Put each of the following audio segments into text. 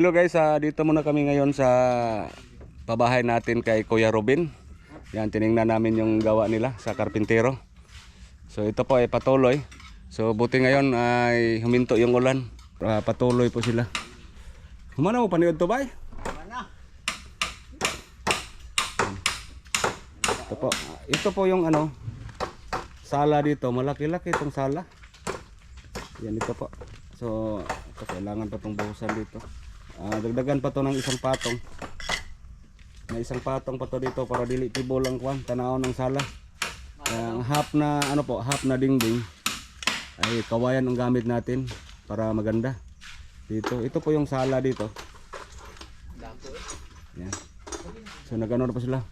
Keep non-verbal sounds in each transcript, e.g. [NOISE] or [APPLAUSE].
Hello guys, ah, dito muna kami ngayon sa pabahay natin kay Kuya Robin. Yan, tiningnan namin yung gawa nila sa karpintero. So ito po ay patuloy. So buti ngayon ay huminto yung ulan. Ah, patuloy po sila. Humana mo paniod to bay? Ito po. Ito po yung ano, sala dito. Malaki-laki itong sala. Yan ito po. So, ito, kailangan pa itong buhusan dito. Ah, dagdagan pa to ng isang patong. May isang patong pa to dito para dili tibol ang kwan, tanaw ng sala. Ang half na ano po, half na dingding ay kawayan ang gamit natin para maganda. Dito, ito po yung sala dito. Yan. So nagano na pa sila.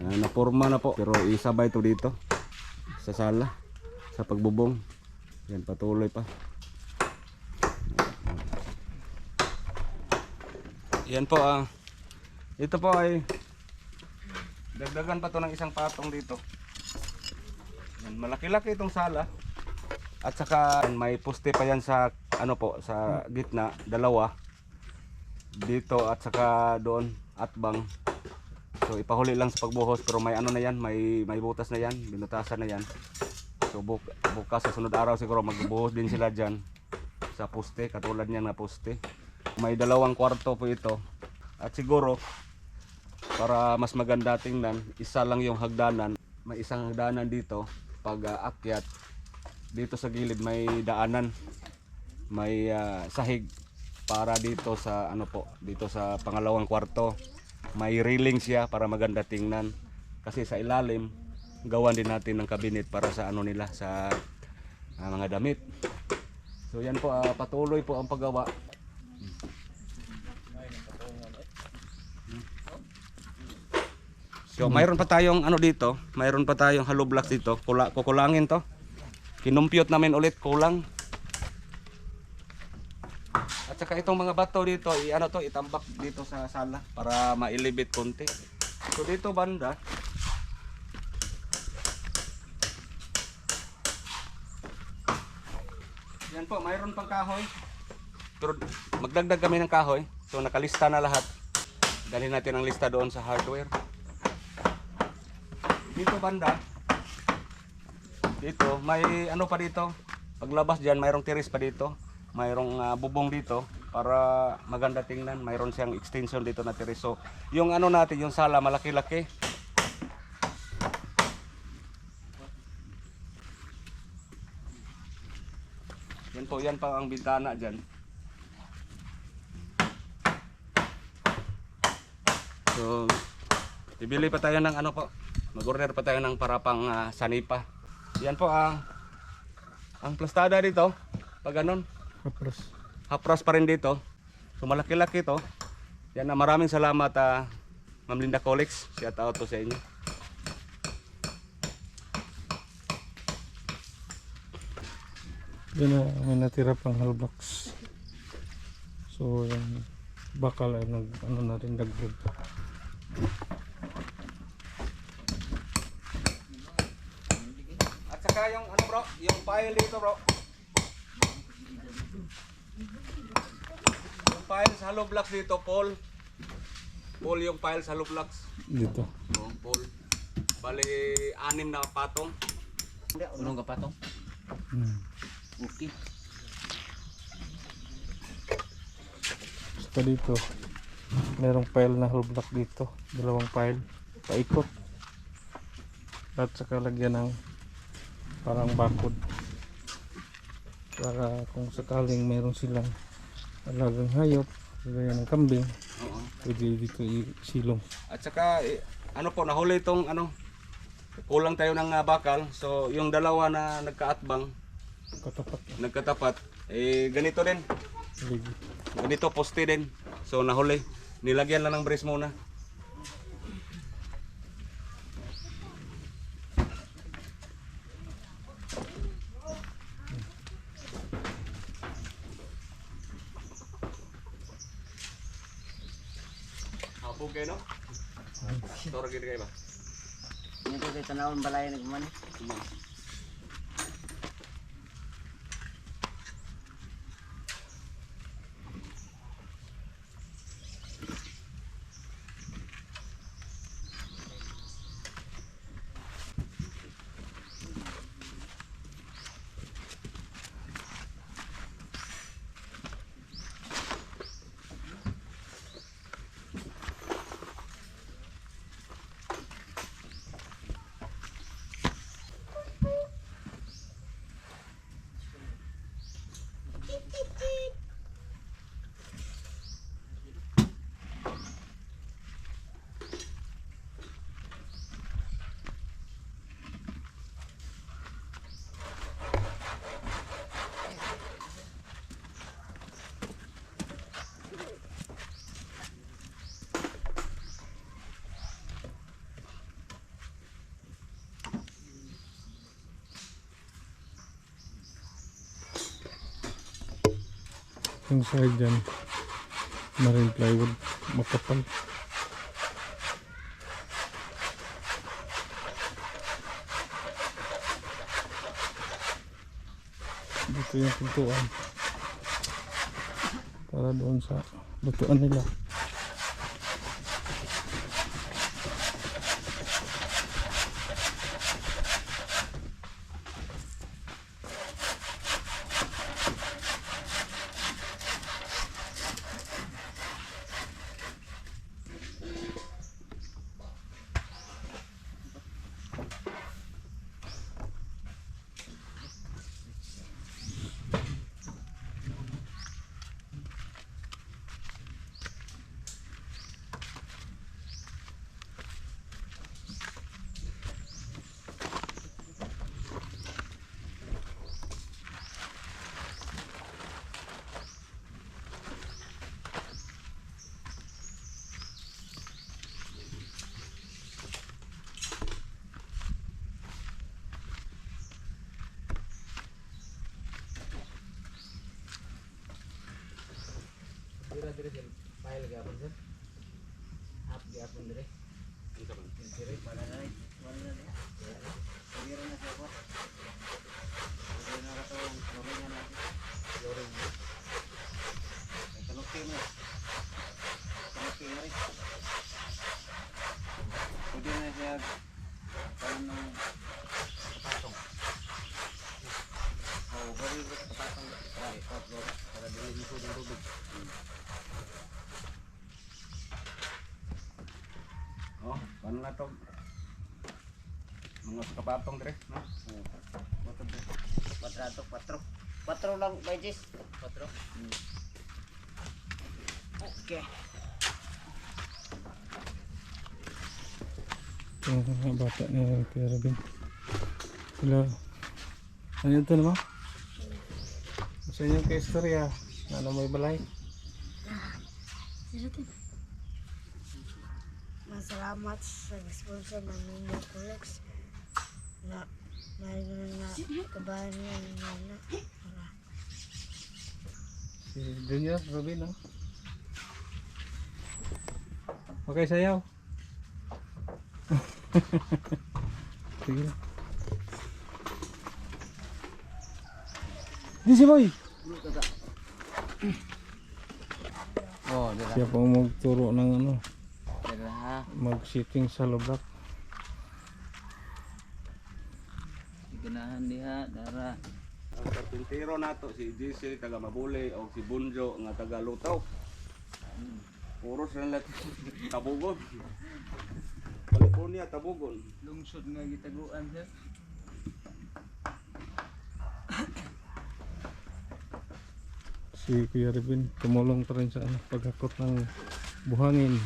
Ah, naporma na po pero isabay to dito sa sala sa pagbubong. Yan patuloy pa. Yan po ah. Ito po ay dagdagan pa to ng isang patong dito. Yan, malaki-laki itong sala. At saka may poste pa yan sa ano po sa gitna, dalawa. Dito at saka doon at bang. So ipahuli lang sa pagbuhos pero may ano na yan, may may butas na yan, binutasan na yan. So buk bukas sa sunod araw siguro magbubuhos din sila diyan sa poste, katulad niyan na poste. May dalawang kwarto po ito. At siguro para mas maganda tingnan, isa lang yung hagdanan. May isang hagdanan dito pag ah, akyat. Dito sa gilid may daanan. May ah, sahig para dito sa ano po, dito sa pangalawang kwarto. May railing siya para maganda tingnan. Kasi sa ilalim, gawan din natin ng kabinet para sa ano nila sa ah, mga damit. So yan po, ah, patuloy po ang paggawa. So mayroon pa tayong ano dito, mayroon pa tayong hollow blocks dito. Kula, kukulangin to. Kinumpute namin ulit kulang. At saka itong mga bato dito, i ano to, itambak dito sa sala para mailibit konti. So dito banda, Yan po, mayroon pang kahoy. Pero magdagdag kami ng kahoy. So nakalista na lahat. Dalhin natin ang lista doon sa hardware. Dito banda. Dito, may ano pa dito. Paglabas diyan, mayroong tiris pa dito. Mayroong ah, bubong dito para maganda tingnan. Mayroon siyang extension dito na tiris. So, yung ano natin, yung sala malaki-laki. Yan po, yan pa ang bintana diyan. So, bibili pa tayo ng ano po. Mag-order pa tayo ng para pang ah, sanipa. Yan po ang ang plastada dito. Pag ganun, Kapros. hapras pa rin dito. So malaki-laki to. Yan na maraming salamat ah, Ma'am Linda Colex. Shout out to sa inyo. Yan na, may natira pang halbox. So, yung bakal ay nag, ano na rin, dagdag. Yung ano bro, yung file dito bro. Yung file sa hollow blocks dito, Paul. Paul yung file sa hollow blocks. Dito. Oh, Paul. Bali, anim na patong. Unong kapatong? Hmm. Okay. Basta dito. Merong file na whole block dito. Dalawang file. Paikot. At saka lagyan ng parang bakod. Para kung sakaling meron silang alagang hayop, gaya ng kambing, Oo. pwede dito isilong. At saka, eh, ano po, nahuli itong ano, kulang tayo ng ah, bakal. So, yung dalawa na nagkaatbang, Katapat. nagkatapat, eh, ganito din. Ganito, poste din. So, nahuli. Nilagyan lang ng brace muna. Hapog kayo, no? Toro gini kayo ba? Ini ko kay tanawon balay na guman. Yung side dyan. Marine plywood makapal dito yung pintuan. Para doon sa lutuan nila Dira dire sir. File gapon sir. Half gapon dire. Dire para na rin. Wala na rin. Dira na siya po. Dira na ka to. Loring na natin. Loring na. Ay, Kanuki mo. Kanuki mo rin. Pwede na siya parang ng patong. Oh, bari ko sa patong. Ay, patong. Para dili nito ng tubig. Paano na to? Mga kapatong dire, no? Kwadrado, kwatro. Kwatro lang, Bajes. Kwatro? Okay. yung mga bata ni Kuya Robin hello ano ito naman? sa inyong kaistorya ano may balay? Masalamat sa sponsor ng Nino Colex na mayroon na kabahan niya ng nana para. Si Junior Robin no? okay sayaw. [LAUGHS] Sige di si Boy. Oh, siya pa magturo ng ano. Mag-sitting sa lobak Ganahan diha, dara. Ang karpintero nato si JC taga Mabuli o si Bunjo nga taga Lutaw. Puro sila lahat [LAUGHS] tabugon. California tabugon. Lungsod nga gitaguan sir. si Kuya Robin tumulong pa rin sa ano, paghakot ng buhangin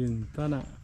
bintana Utang